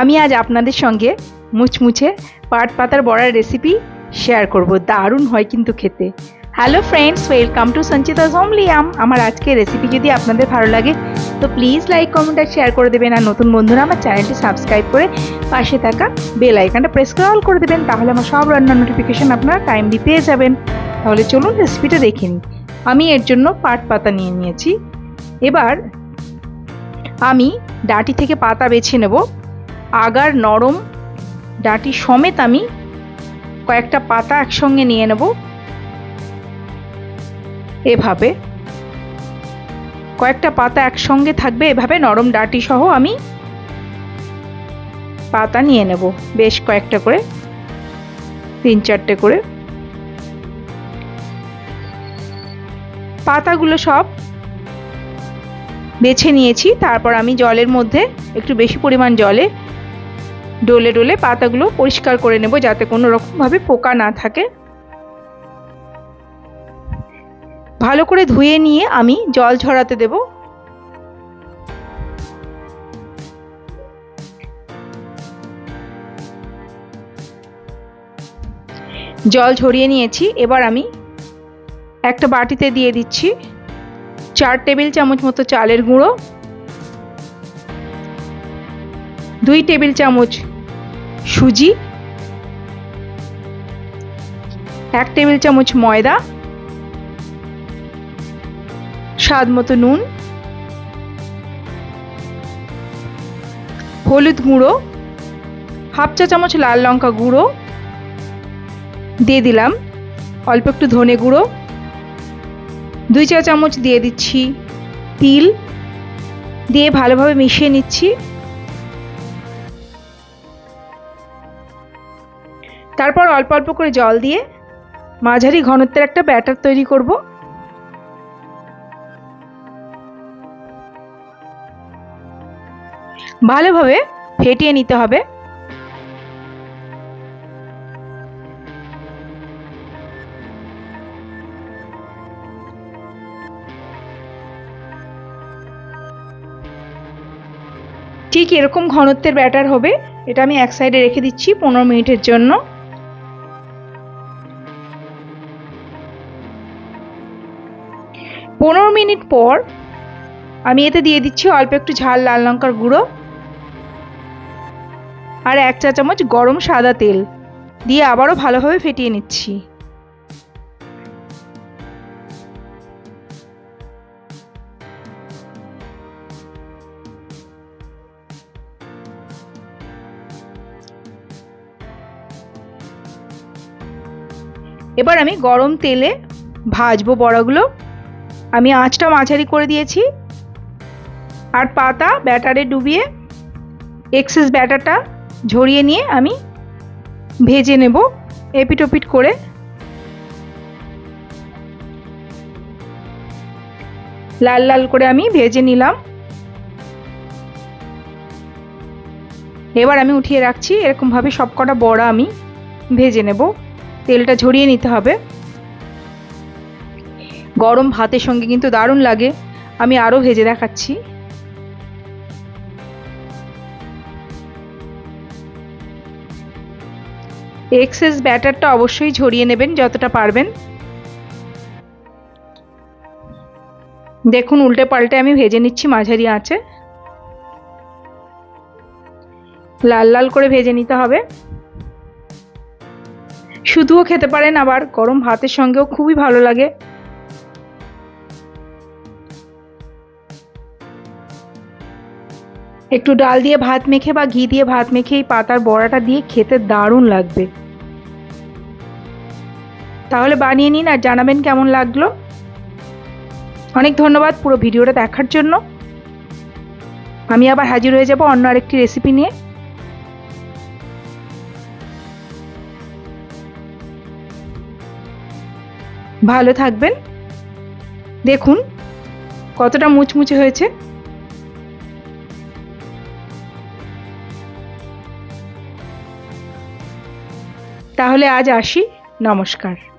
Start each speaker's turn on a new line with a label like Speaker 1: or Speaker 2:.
Speaker 1: আমি আজ আপনাদের সঙ্গে মুচমুচে পাট পাতার বড়ার রেসিপি শেয়ার করব। দারুণ হয় কিন্তু খেতে। Hello friends welcome to Sanchita হোমলিয়াম আমার আজকের রেসিপি যদি আপনাদের ভালো লাগে, তো প্লিজ লাইক কমেন্ট আর শেয়ার করে দেবেন। আর নতুন বন্ধুরা আমার চ্যানেলটি সাবস্ক্রাইব করে পাশে থাকা বেল আইকনটা প্রেস করে অল করে দেবেন, তাহলে আমার সব রান্নার নোটিফিকেশান আপনারা টাইমলি পেয়ে যাবেন। তাহলে চলুন রেসিপিটা দেখে নিই। আমি এর জন্য পাট পাতা নিয়ে নিয়েছি। এবার আমি ডাটি থেকে পাতা বেছে নেব। আগার নরম ডাঁটি সমেত আমি কয়েকটা পাতা একসঙ্গে নিয়ে নেব। এভাবে কয়েকটা পাতা একসঙ্গে থাকবে, এভাবে নরম ডাঁটি সহ আমি পাতা নিয়ে নেব বেশ কয়েকটা করে, তিন চারটে করে। পাতাগুলো সব বেছে নিয়েছি, তারপর আমি জলের মধ্যে একটু বেশি পরিমাণ জলে ডলে ডলে পাতাগুলো পরিষ্কার করে নেব যাতে কোনো রকমভাবে পোকা না থাকে। ভালো করে ধুয়ে নিয়ে আমি জল ঝরাতে দেব। জল ঝরিয়ে নিয়েছি, এবার আমি একটা বাটিতে দিয়ে দিচ্ছি চার টেবিল চামচ মতো চালের গুঁড়ো, দুই টেবিল চামচ সুজি, এক টেবিল চামচ ময়দা, স্বাদ মতো নুন, হলুদ গুঁড়ো, হাফ চা চামচ লাল লঙ্কা গুঁড়ো, দিয়ে দিলাম অল্প একটু ধনে গুঁড়ো, দুই চা চামচ দিয়ে দিচ্ছি তিল, দিয়ে ভালোভাবে মিশিয়ে নিচ্ছি। তারপর অল্প অল্প করে জল দিয়ে মাঝারি ঘনত্বের একটা ব্যাটার তৈরি করব। ভালোভাবে ফেটিয়ে নিতে হবে। ঠিক এরকম ঘনত্বের ব্যাটার হবে। এটা আমি এক সাইডে রেখে দিচ্ছি পনেরো মিনিটের জন্য। পনেরো মিনিট পর আমি এতে দিয়ে দিচ্ছি অল্প একটু ঝাল লাল লঙ্কার গুঁড়ো আর এক চা চামচ গরম সাদা তেল দিয়ে আবারও ভালোভাবে ফেটিয়ে নিচ্ছি। এবার আমি গরম তেলে ভাজবো বড়াগুলো। আমি আঁচটা মাঝারি করে দিয়েছি। আর পাতা ব্যাটারে ডুবিয়ে এক্সেস ব্যাটারটা ঝরিয়ে নিয়ে আমি ভেজে নেব এপিট ওপিট করে। লাল লাল করে আমি ভেজে নিলাম। এবার আমি উঠিয়ে রাখছি, এরকমভাবে সবকটা বড়া আমি ভেজে নেব। তেলটা ঝরিয়ে নিতে হবে। গরম ভাতের সঙ্গে কিন্তু দারুণ লাগে। আমি আরও ভেজে দেখাচ্ছি। এক্সেস ব্যাটারটা অবশ্যই ঝরিয়ে নেবেন যতটা পারবেন। দেখুন, উল্টে পাল্টে আমি ভেজে নিচ্ছি মাঝারি আঁচে। লাল লাল করে ভেজে নিতে হবে। শুধুও খেতে পারেন, আবার গরম ভাতের সঙ্গেও খুবই ভালো লাগে। একটু ডাল দিয়ে ভাত মেখে বা ঘি দিয়ে ভাত মেখে এই পাতার বড়াটা দিয়ে খেতে দারুণ লাগবে। তাহলে বানিয়ে নিন আর জানাবেন কেমন লাগল। অনেক ধন্যবাদ পুরো ভিডিওটা দেখার জন্য। আমি আবার হাজির হয়ে যাব অন্য আরেকটি রেসিপি নিয়ে। ভালো থাকবেন। দেখুন কতটা মুচমুচে হয়েছে। তাহলে আজ আসি। নমস্কার।